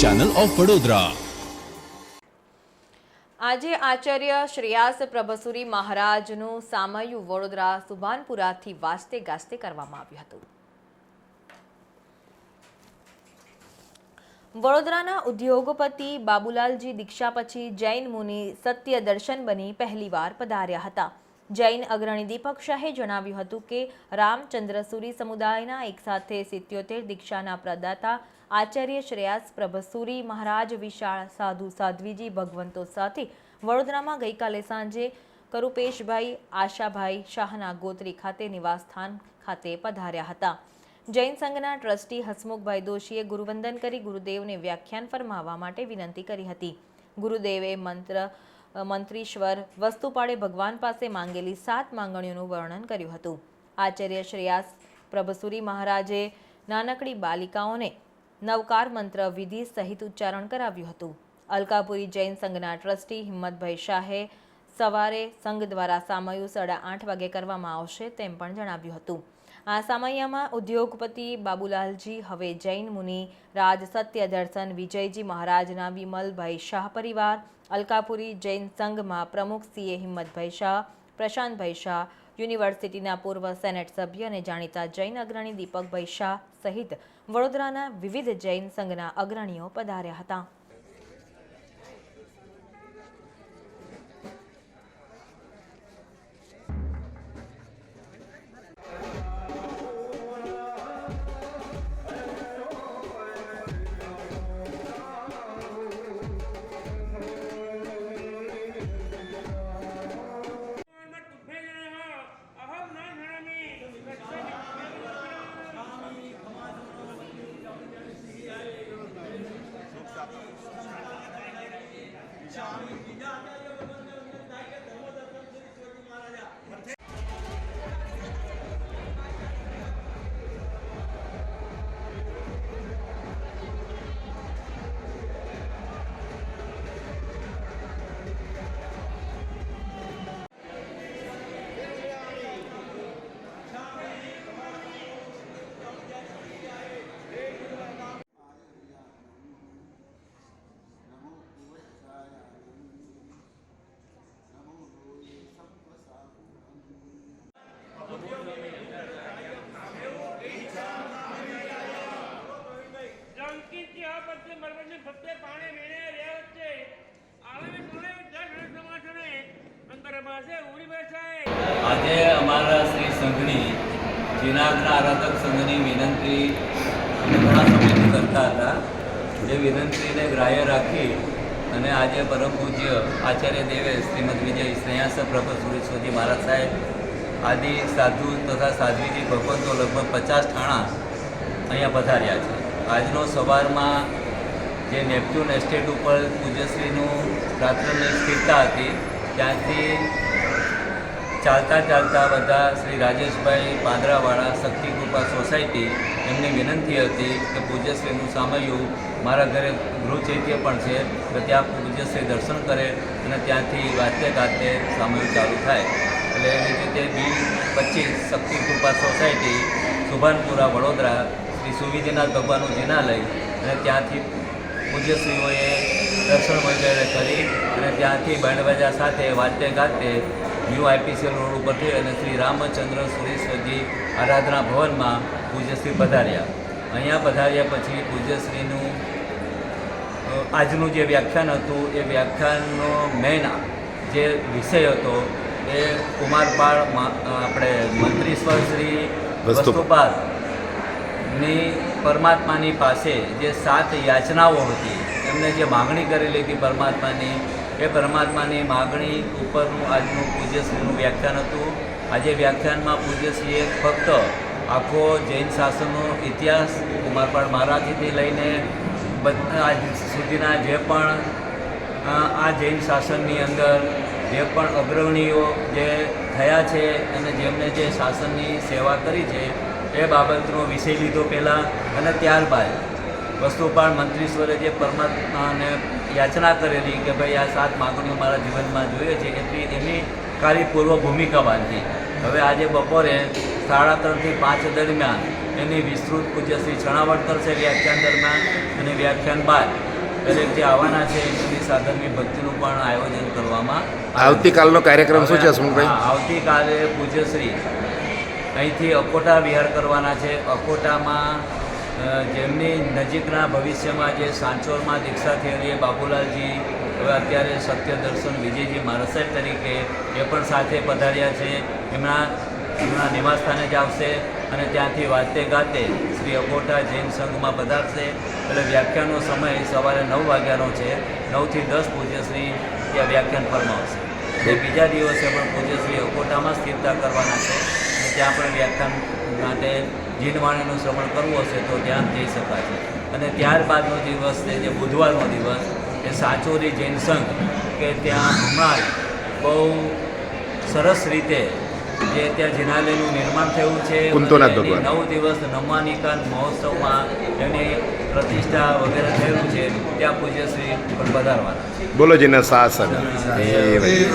Channel of Vadodara આજે આચાર્ય શ્રેયાસ પ્રભસુરી મહારાજનું સામયું વડોદરા સુભાનપુરાથી વાસ્તે ગાસ્તે કરવામાં આવ્યું હતું. વડોદરાના ઉદ્યોગપતિ બાબુલાલજી દીક્ષા પછી જૈન મુનિ સત્ય દર્શન બની પહેલીવાર પધાર્યા હતા. જૈન અગ્રણી દીપક શાહે જણાવ્યું હતું કે રામચંદ્રસુરી સમુદાયના એકસાથે સિત્યોતેર દીક્ષાના પ્રદાતા આચાર્ય શ્રેયાસ પ્રભસુરી મહારાજ વિશાળ સાધુ સાધ્વીજી ભગવંતો સાથે વડોદરામાં ગઈકાલે સાંજે કરુપેશભાઈ આશાભાઈ શાહના ગોત્રી ખાતે નિવાસસ્થાન ખાતે પધાર્યા હતા. જૈન સંઘના ટ્રસ્ટી હસમુખભાઈ દોશીએ ગુરુવંદન કરી ગુરુદેવને વ્યાખ્યાન ફરમાવવા માટે વિનંતી કરી હતી. ગુરુદેવે મંત્ર મંત્રીશ્વર વસ્તુપાળે ભગવાન પાસે માંગેલી સાત માંગણીઓનું વર્ણન કર્યું હતું. આચાર્ય શ્રેયાસ પ્રભસુરી મહારાજે નાનકડી બાલિકાઓને નવકાર મંત્ર વિધિ સહિત ઉચ્ચારણ કરાવ્યું હતું. અલકાપુરી જૈન સંઘના ટ્રસ્ટી હિંમતભાઈ શાહે સવારે સંઘ દ્વારા સામયું સાડા આઠ વાગે કરવામાં આવશે તેમ પણ જણાવ્યું હતું. આ સામૈયામાં ઉદ્યોગપતિ બાબુલાલજી, હવે જૈન મુનિ, રાજ સત્ય દર્શન વિજયજી મહારાજના વિમલભાઈ શાહ પરિવાર અલકાપુરી જૈન સંઘમાં પ્રમુખ સીએ હિંમતભાઈ શાહ, પ્રશાંતભાઈ શાહ, યુનિવર્સિટીના પૂર્વ સેનેટ સભ્ય અને જાણીતા જૈન અગ્રણી દીપકભાઈ શાહ સહિત વડોદરાના વિવિધ જૈન સંઘના અગ્રણીઓ પધાર્યા હતા. આજે અમારા શ્રી સંઘની જીનાગના આરાધક સંઘની વિનંતી ઘણા સમયથી કરતા હતા. જે વિનંતીને ગ્રાહ્ય રાખી અને આજે પરમ પૂજ્ય આચાર્ય દેવે શ્રીમદ વિજય સ્નેહાસ પ્રભુ સુરેશ્વરજી મહારાજ સાહેબ, આદિ સાધુ તથા સાધ્વીજી ભગવંતો લગભગ પચાસ ઠાણા અહીંયા પધાર્યા છે. આજનો સવારમાં જે નેપચ્યુન એસ્ટેટ ઉપર પૂજ્યશ્રીનું રાત્રની સ્થિરતા હતી, ત્યાંથી ચાલતા ચાલતા બધા શ્રી રાજેશભાઈ પાંદરાવાળા શક્તિ કૃપા સોસાયટી એમની વિનંતી હતી કે પૂજ્યશ્રીનું સામયું મારા ઘરે ગૃહચૈત્ય પણ છે, તો ત્યાં પૂજ્યશ્રી દર્શન કરે અને ત્યાંથી વાતે ગાતે સામયું ચાલુ થાય. એટલે એવી રીતે બી પચીસ શક્તિ કૃપા સોસાયટી, સુભાનપુરા, વડોદરા, શ્રી સુવિધિનાથ ભગવાનનું જિનાલય અને ત્યાંથી પૂજ્યશ્રીઓએ દર્શન વગેરે કરી અને ત્યાંથી બેન્ડબાજા સાથે વાતે ગાતે ન્યૂ આઈપીસીએલ રોડ ઉપરથી અને શ્રી રામચંદ્ર સુરેશ્વરજી આરાધના ભવનમાં પૂજ્યશ્રી પધાર્યા. અહીંયા પધાર્યા પછી પૂજ્યશ્રીનું આજનું જે વ્યાખ્યાન હતું એ વ્યાખ્યાનનો મેન જે વિષય હતો એ કુમારપાળ આપણે મંત્રીશ્વર શ્રી વસ્તુપાલની પરમાત્માની પાસે જે સાત યાચનાઓ હતી એમને જે માગણી કરેલી હતી પરમાત્માની એ પરમાત્માની માગણી ઉપરનું આજનું પૂજ્યશ્રીનું વ્યાખ્યાન હતું. આજે વ્યાખ્યાનમાં પૂજ્યશ્રીએ ફક્ત આખો જૈન શાસનનો ઇતિહાસ કુમારપાળ મહારાજથી લઈને બધા સુધીના જે પણ આ જૈન શાસનની અંદર જે પણ અગ્રણીઓ જે થયા છે અને જેમને જે શાસનની સેવા કરી છે, એ બાબતનો વિષય લીધો પહેલાં અને ત્યારબાદ વસ્તુપાળ મંત્રીશ્વરે જે પરમાત્માને યાચના કરેલી કે ભાઈ આ સાત માગણીઓ મારા જીવનમાં જોઈએ છે એટલી એની કાર્યપૂર્વ પૂર્વ ભૂમિકા બાંધી. હવે આજે બપોરે સાડા ત્રણથી પાંચ દરમિયાન એની વિસ્તૃત પૂજ્ય શ્રી છણાવટ કરશે વ્યાખ્યાન દરમિયાન અને વ્યાખ્યાન બાદ દરેક જે આવવાના છે એની સાધનની ભક્તિનું પણ આયોજન કરવામાં આવતીકાલનો કાર્યક્રમ શું છે હસમુખભાઈ આવતીકાલે પૂજ્યશ્રી અહીંથી અકોટા વિહાર કરવાના છે. અકોટામાં જેમની નજીકના ભવિષ્યમાં જે સાંચોરમાં દીક્ષા થયેલી બાબુલાલજી હવે અત્યારે સત્ય દર્શન વિજયજી મહારાજ તરીકે એ પણ સાથે પધાર્યા છે. એમના એમના નિવાસસ્થાને જ આવશે અને ત્યાંથી વાતે ગાતે શ્રી અકોટા જૈન સંઘમાં પધારશે. એટલે વ્યાખ્યાનનો સમય સવારે નવ વાગ્યાનો છે. નવથી દસ પૂજ્યશ્રી ત્યાં વ્યાખ્યાન ફરમાવશે એ બીજા દિવસે પણ પૂજ્યશ્રી અકોટામાં સ્થિરતા કરવાના છે. અને ત્યાં પણ વ્યાખ્યાન માટે જીનવાણીનું શ્રવણ કરવું હશે તો ત્યાં જઈ શકાશે અને ત્યારબાદનો દિવસ છે જે બુધવારનો દિવસ એ સાચોરી જૈન સંઘ કે ત્યાં હમણાં બહુ સરસ રીતે જે ત્યાં જિનાલયનું નિર્માણ થયું છે. નવ દિવસ નમાનિકાંત મહોત્સવમાં એની પ્રતિષ્ઠા વગેરે થયેલું છે. ત્યાં પૂજ્યશ્રી પણ પધારવાના બોલો જીના શાસન એ ભાઈ